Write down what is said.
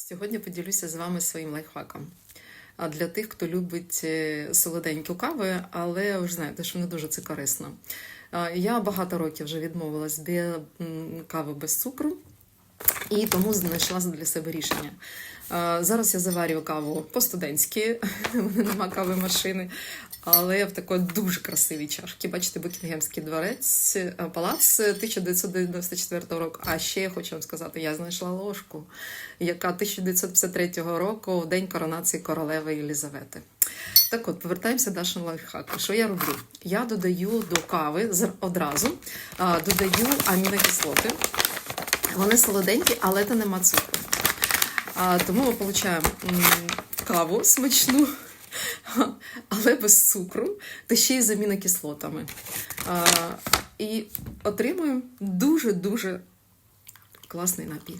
Сьогодні поділюся з вами своїм лайфхаком. А для тих, хто любить солоденькі солоденьку каву, але ви ж знаєте, що не дуже це корисно. Я багато років вже відмовилась від кави без цукру, і тому знайшла для себе рішення. Зараз я заварюю каву по-студентськи, нема кави машини, але в такій дуже красивій чашці. Бачите, Букінгемський дворець, е, палац 1994 року. А ще я хочу вам сказати, я знайшла ложку, яка 1953 року в день коронації королеви Єлізавети. Так от, повертаємося до нашого лайфхаку. Що я роблю? Я додаю до кави одразу додаю амінокислоти. Вони солоденькі, але це нема цукру. А, тому ми отримуємо каву смачну, але без цукру, та ще й з амінокислотами. А, і отримуємо дуже-дуже класний напій.